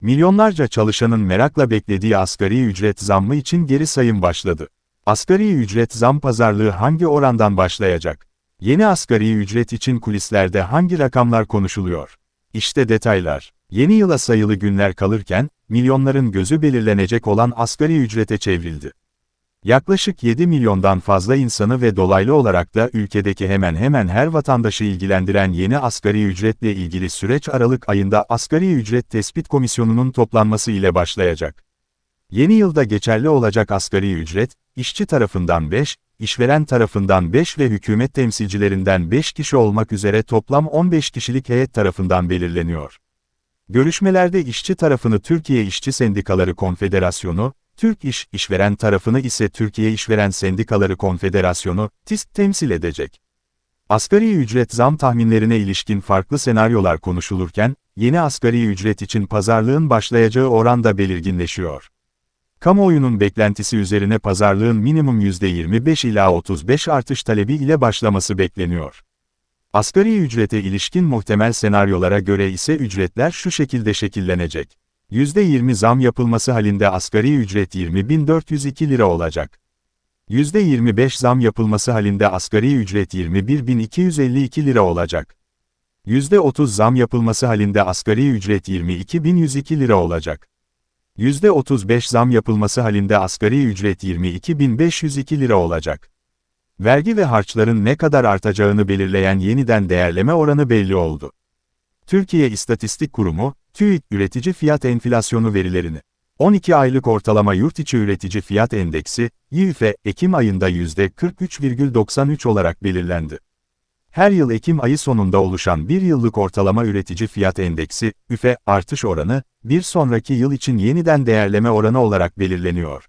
Milyonlarca çalışanın merakla beklediği asgari ücret zammı için geri sayım başladı. Asgari ücret zam pazarlığı hangi orandan başlayacak? Yeni asgari ücret için kulislerde hangi rakamlar konuşuluyor? İşte detaylar. Yeni yıla sayılı günler kalırken, milyonların gözü belirlenecek olan asgari ücrete çevrildi. Yaklaşık 7 milyondan fazla insanı ve dolaylı olarak da ülkedeki hemen hemen her vatandaşı ilgilendiren yeni asgari ücretle ilgili süreç Aralık ayında Asgari Ücret Tespit Komisyonu'nun toplanması ile başlayacak. Yeni yılda geçerli olacak asgari ücret, işçi tarafından 5, işveren tarafından 5 ve hükümet temsilcilerinden 5 kişi olmak üzere toplam 15 kişilik heyet tarafından belirleniyor. Görüşmelerde işçi tarafını Türkiye İşçi Sendikaları Konfederasyonu, Türk İş, işveren tarafını ise Türkiye İşveren Sendikaları Konfederasyonu, TİSK temsil edecek. Asgari ücret zam tahminlerine ilişkin farklı senaryolar konuşulurken, yeni asgari ücret için pazarlığın başlayacağı oran da belirginleşiyor. Kamuoyunun beklentisi üzerine pazarlığın minimum %25 ila 35 artış talebi ile başlaması bekleniyor. Asgari ücrete ilişkin muhtemel senaryolara göre ise ücretler şu şekilde şekillenecek. %20 zam yapılması halinde asgari ücret 20.402 lira olacak. %25 zam yapılması halinde asgari ücret 21.252 lira olacak. %30 zam yapılması halinde asgari ücret 22.102 lira olacak. %35 zam yapılması halinde asgari ücret 22.502 lira olacak. Vergi ve harçların ne kadar artacağını belirleyen yeniden değerleme oranı belli oldu. Türkiye İstatistik Kurumu, TÜİK üretici fiyat enflasyonu verilerini 12 aylık ortalama yurt içi üretici fiyat endeksi, YÜFE, Ekim ayında %43,93 olarak belirlendi. Her yıl Ekim ayı sonunda oluşan bir yıllık ortalama üretici fiyat endeksi, üfe, artış oranı, bir sonraki yıl için yeniden değerleme oranı olarak belirleniyor.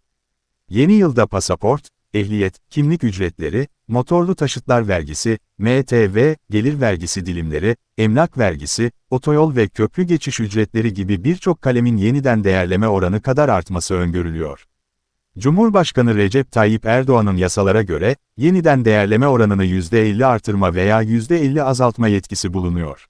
Yeni yılda pasaport, ehliyet, kimlik ücretleri, motorlu taşıtlar vergisi, MTV, gelir vergisi dilimleri, emlak vergisi, otoyol ve köprü geçiş ücretleri gibi birçok kalemin yeniden değerleme oranı kadar artması öngörülüyor. Cumhurbaşkanı Recep Tayyip Erdoğan'ın yasalara göre, yeniden değerleme oranını %50 artırma veya %50 azaltma yetkisi bulunuyor.